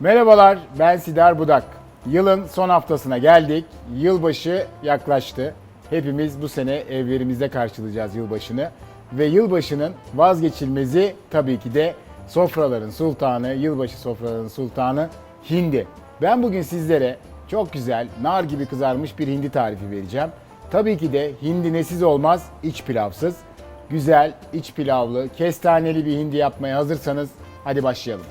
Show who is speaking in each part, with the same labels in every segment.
Speaker 1: Merhabalar, ben Sidar Budak. Yılın son haftasına geldik. Yılbaşı yaklaştı. Hepimiz bu sene evlerimizde karşılayacağız yılbaşını. Ve yılbaşının vazgeçilmezi tabii ki de sofraların sultanı, yılbaşı sofraların sultanı hindi. Ben bugün sizlere çok güzel, nar gibi kızarmış bir hindi tarifi vereceğim. Tabii ki de hindi nesiz olmaz, iç pilavsız. Güzel, iç pilavlı, kestaneli bir hindi yapmaya hazırsanız hadi başlayalım.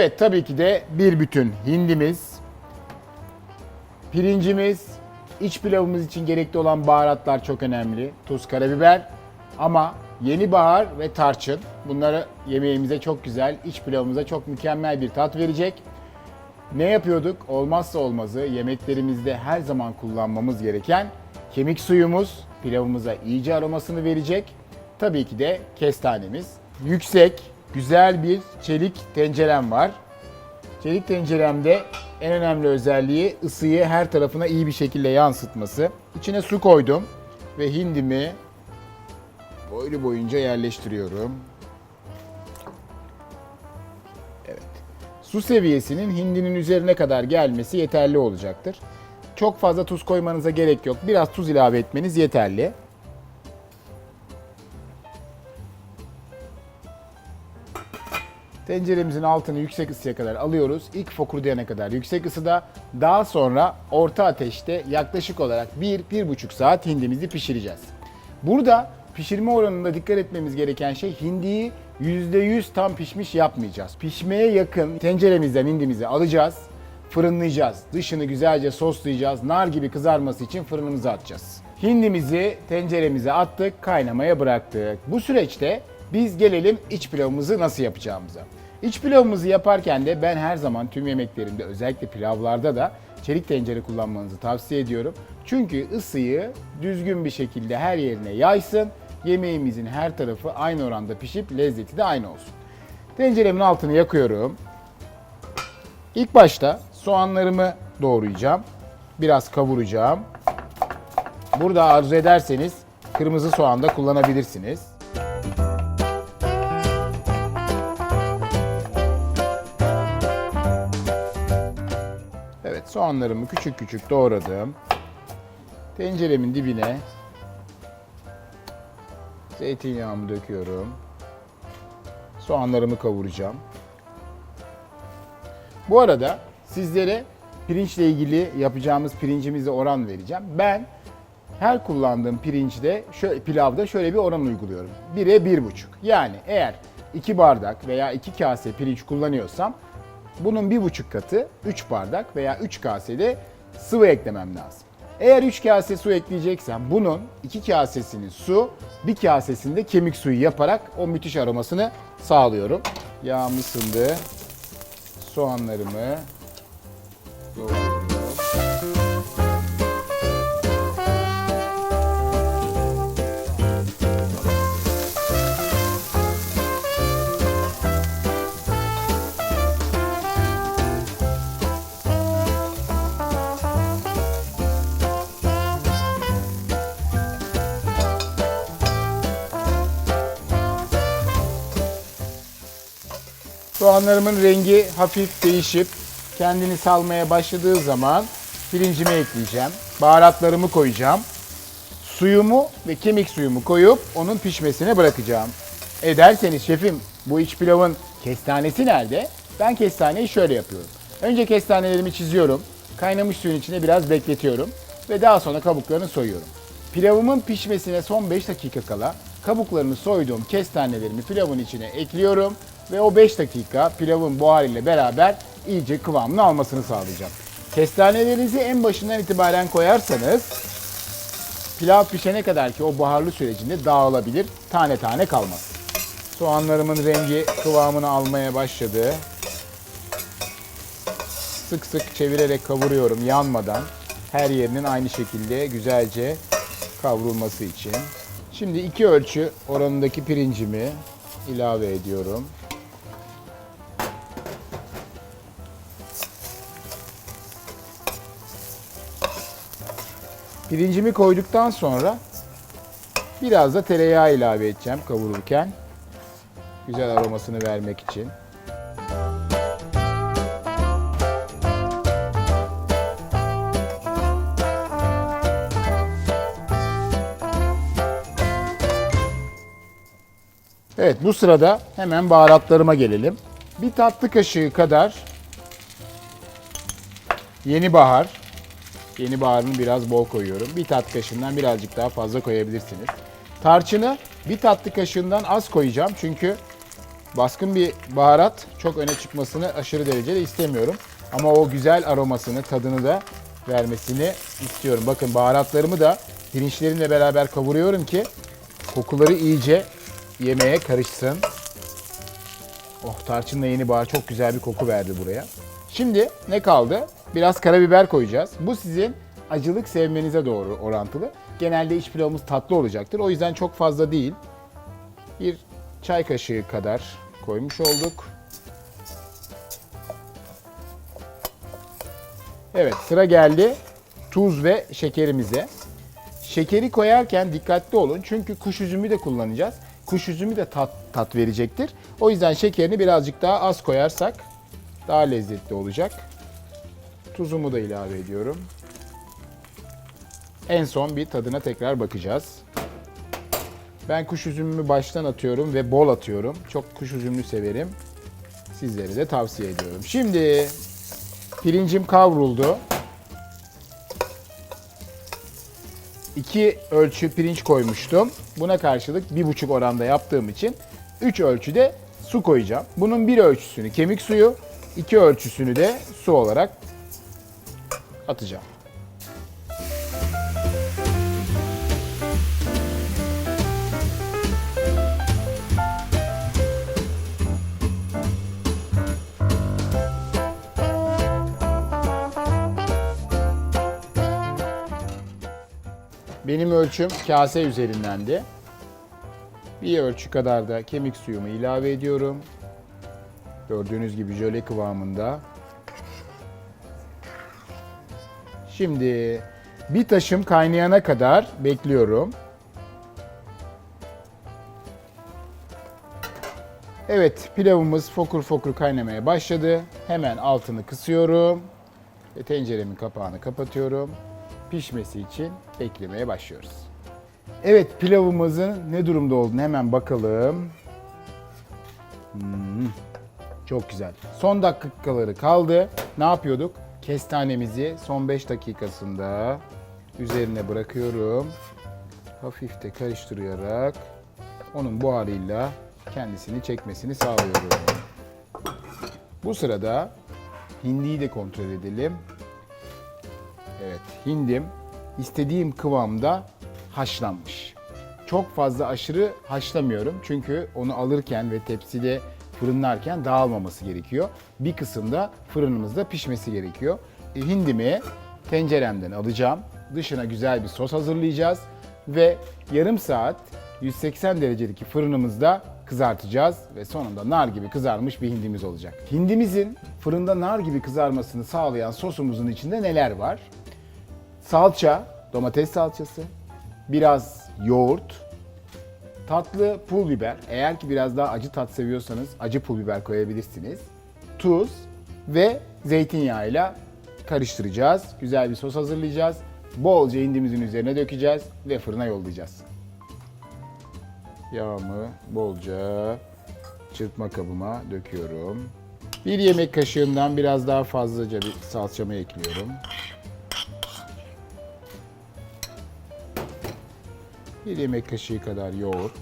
Speaker 1: Evet tabii ki de bir bütün hindimiz, pirincimiz, iç pilavımız için gerekli olan baharatlar çok önemli. Tuz, karabiber ama yeni bahar ve tarçın. Bunları yemeğimize çok güzel, iç pilavımıza çok mükemmel bir tat verecek. Ne yapıyorduk? Olmazsa olmazı yemeklerimizde her zaman kullanmamız gereken kemik suyumuz pilavımıza iyice aromasını verecek. Tabii ki de kestanemiz. Yüksek, güzel bir çelik tencerem var. Çelik tenceremde en önemli özelliği ısıyı her tarafına iyi bir şekilde yansıtması. İçine su koydum ve hindimi boylu boyunca yerleştiriyorum. Evet. Su seviyesinin hindinin üzerine kadar gelmesi yeterli olacaktır. Çok fazla tuz koymanıza gerek yok. Biraz tuz ilave etmeniz yeterli. Tenceremizin altını yüksek ısıya kadar alıyoruz. İlk fokurdayana kadar yüksek ısıda. Daha sonra orta ateşte yaklaşık olarak 1-1,5 saat hindimizi pişireceğiz. Burada pişirme oranında dikkat etmemiz gereken şey hindiyi %100 tam pişmiş yapmayacağız. Pişmeye yakın tenceremizden hindimizi alacağız. Fırınlayacağız. Dışını güzelce soslayacağız. Nar gibi kızarması için fırınımıza atacağız. Hindimizi tenceremize attık, kaynamaya bıraktık. Bu süreçte biz gelelim iç pilavımızı nasıl yapacağımıza. İç pilavımızı yaparken de ben her zaman tüm yemeklerimde özellikle pilavlarda da çelik tencere kullanmanızı tavsiye ediyorum. Çünkü ısıyı düzgün bir şekilde her yerine yaysın. Yemeğimizin her tarafı aynı oranda pişip lezzeti de aynı olsun. Tenceremin altını yakıyorum. İlk başta soğanlarımı doğrayacağım. Biraz kavuracağım. Burada arzu ederseniz kırmızı soğan da kullanabilirsiniz. Soğanlarımı küçük küçük doğradım. Tenceremin dibine zeytinyağımı döküyorum. Soğanlarımı kavuracağım. Bu arada sizlere pirinçle ilgili yapacağımız pirincimize oran vereceğim. Ben her kullandığım pirinçte, şöyle, pilavda şöyle bir oran uyguluyorum. 1'e 1,5. Yani eğer 2 bardak veya 2 kase pirinç kullanıyorsam bunun 1,5 katı 3 bardak veya 3 kasede sıvı eklemem lazım. Eğer 3 kase su ekleyeceksem bunun 2 kasesini su, 1 kasesini de kemik suyu yaparak o müthiş aromasını sağlıyorum. Yağım ısındı. Soğanlarımı doğruyorum. Soğanlarımın rengi hafif değişip kendini salmaya başladığı zaman pirincimi ekleyeceğim. Baharatlarımı koyacağım. Suyumu ve kemik suyumu koyup onun pişmesine bırakacağım. E derseniz şefim bu iç pilavın kestanesi nerede? Ben kestaneyi şöyle yapıyorum. Önce kestanelerimi çiziyorum. Kaynamış suyun içine biraz bekletiyorum. Ve daha sonra kabuklarını soyuyorum. Pilavımın pişmesine son 5 dakika kala kabuklarını soyduğum kestanelerimi pilavın içine ekliyorum. Ve o 5 dakika pilavın buharıyla beraber iyice kıvamını almasını sağlayacağım. Kestanelerinizi en başından itibaren koyarsanız pilav pişene kadar ki o buharlı sürecinde dağılabilir, tane tane kalmaz. Soğanlarımın rengi kıvamını almaya başladı. Sık sık çevirerek kavuruyorum yanmadan. Her yerinin aynı şekilde güzelce kavrulması için. Şimdi iki ölçü oranındaki pirincimi ilave ediyorum. Pirincimi koyduktan sonra biraz da tereyağı ilave edeceğim kavururken. Güzel aromasını vermek için. Evet bu sırada hemen baharatlarıma gelelim. Bir tatlı kaşığı kadar yeni bahar. Yeni baharını biraz bol koyuyorum. Bir tatlı kaşığından birazcık daha fazla koyabilirsiniz. Tarçını bir tatlı kaşığından az koyacağım çünkü baskın bir baharat çok öne çıkmasını aşırı derecede istemiyorum. Ama o güzel aromasını, tadını da vermesini istiyorum. Bakın baharatlarımı da pirinçlerimle beraber kavuruyorum ki kokuları iyice yemeğe karışsın. Oh tarçınla yeni bahar çok güzel bir koku verdi buraya. Şimdi ne kaldı? Biraz karabiber koyacağız. Bu sizin acılık sevmenize doğru orantılı. Genelde iç pilavımız tatlı olacaktır. O yüzden çok fazla değil. Bir çay kaşığı kadar koymuş olduk. Evet sıra geldi tuz ve şekerimize. Şekeri koyarken dikkatli olun çünkü kuş üzümü de kullanacağız. Kuş üzümü de tat, tat verecektir. O yüzden şekerini birazcık daha az koyarsak daha lezzetli olacak. Tuzumu da ilave ediyorum. En son bir tadına tekrar bakacağız. Ben kuş üzümümü baştan atıyorum ve bol atıyorum. Çok kuş üzümlü severim. Sizlere de tavsiye ediyorum. Şimdi pirincim kavruldu. İki ölçü pirinç koymuştum. Buna karşılık bir buçuk oranda yaptığım için 3 ölçüde su koyacağım. Bunun bir ölçüsünü kemik suyu, iki ölçüsünü de su olarak atacağım. Benim ölçüm kase üzerindendi. Bir ölçü kadar da kemik suyumu ilave ediyorum. Gördüğünüz gibi jöle kıvamında. Şimdi bir taşım kaynayana kadar bekliyorum. Evet pilavımız fokur fokur kaynamaya başladı. Hemen altını kısıyorum ve tenceremin kapağını kapatıyorum. Pişmesi için beklemeye başlıyoruz. Evet pilavımızın ne durumda olduğunu hemen bakalım. Hmm, çok güzel. Son dakikaları kaldı. Ne yapıyorduk? Kestanemizi son 5 dakikasında üzerine bırakıyorum. Hafif de karıştırarak onun buharıyla kendisini çekmesini sağlıyorum. Bu sırada hindiyi de kontrol edelim. Evet, hindim istediğim kıvamda haşlanmış. Çok fazla aşırı haşlamıyorum çünkü onu alırken ve tepside fırınlarken dağılmaması gerekiyor. Bir kısımda fırınımızda pişmesi gerekiyor. E, hindimi tenceremden alacağım. Dışına güzel bir sos hazırlayacağız ve yarım saat 180 derecedeki fırınımızda kızartacağız ve sonunda nar gibi kızarmış bir hindimiz olacak. Hindimizin fırında nar gibi kızarmasını sağlayan sosumuzun içinde neler var? salça, domates salçası, biraz yoğurt, tatlı pul biber. Eğer ki biraz daha acı tat seviyorsanız acı pul biber koyabilirsiniz. Tuz ve zeytinyağıyla karıştıracağız. Güzel bir sos hazırlayacağız. Bolca hindimizin üzerine dökeceğiz ve fırına yollayacağız. Yağımı bolca çırpma kabıma döküyorum. Bir yemek kaşığından biraz daha fazlaca bir salçamı ekliyorum. Bir yemek kaşığı kadar yoğurt.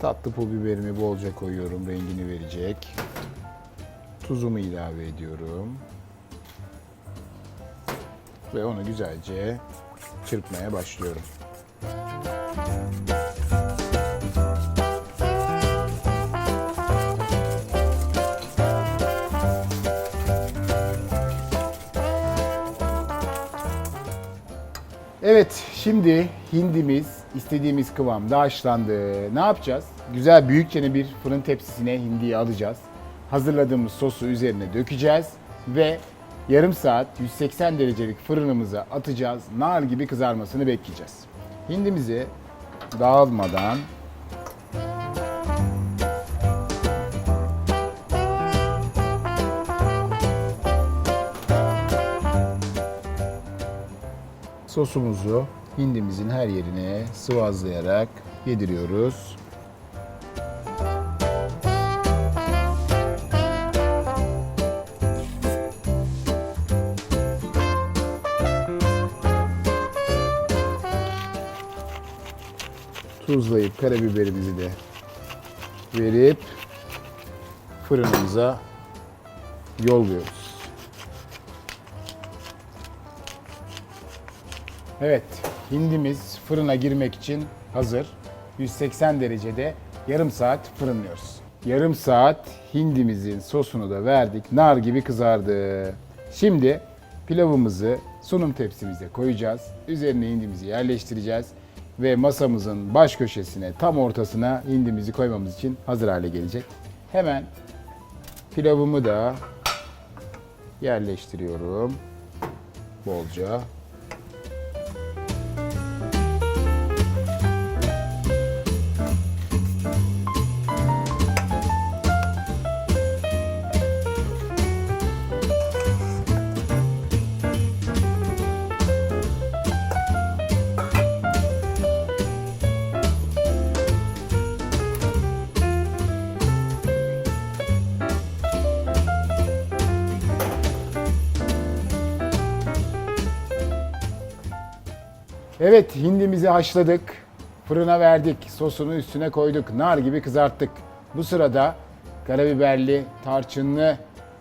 Speaker 1: Tatlı pul biberimi bolca koyuyorum, rengini verecek. Tuzumu ilave ediyorum. Ve onu güzelce çırpmaya başlıyorum. Evet, şimdi hindimiz istediğimiz kıvamda haşlandı. Ne yapacağız? Güzel büyükçe bir fırın tepsisine hindiyi alacağız. Hazırladığımız sosu üzerine dökeceğiz ve yarım saat 180 derecelik fırınımıza atacağız. Nar gibi kızarmasını bekleyeceğiz. Hindimizi dağılmadan sosumuzu hindimizin her yerine sıvazlayarak yediriyoruz. Tuzlayıp karabiberimizi de verip fırınımıza yolluyoruz. Evet, hindimiz fırına girmek için hazır. 180 derecede yarım saat fırınlıyoruz. Yarım saat hindimizin sosunu da verdik. Nar gibi kızardı. Şimdi pilavımızı sunum tepsimize koyacağız. Üzerine hindimizi yerleştireceğiz ve masamızın baş köşesine tam ortasına hindimizi koymamız için hazır hale gelecek. Hemen pilavımı da yerleştiriyorum bolca. Evet hindimizi haşladık. Fırına verdik. Sosunu üstüne koyduk. Nar gibi kızarttık. Bu sırada karabiberli, tarçınlı,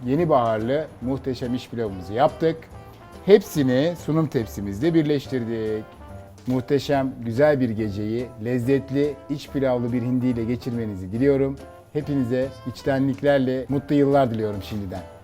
Speaker 1: yeni baharlı muhteşem iş pilavımızı yaptık. Hepsini sunum tepsimizde birleştirdik. Muhteşem, güzel bir geceyi lezzetli, iç pilavlı bir hindiyle geçirmenizi diliyorum. Hepinize içtenliklerle mutlu yıllar diliyorum şimdiden.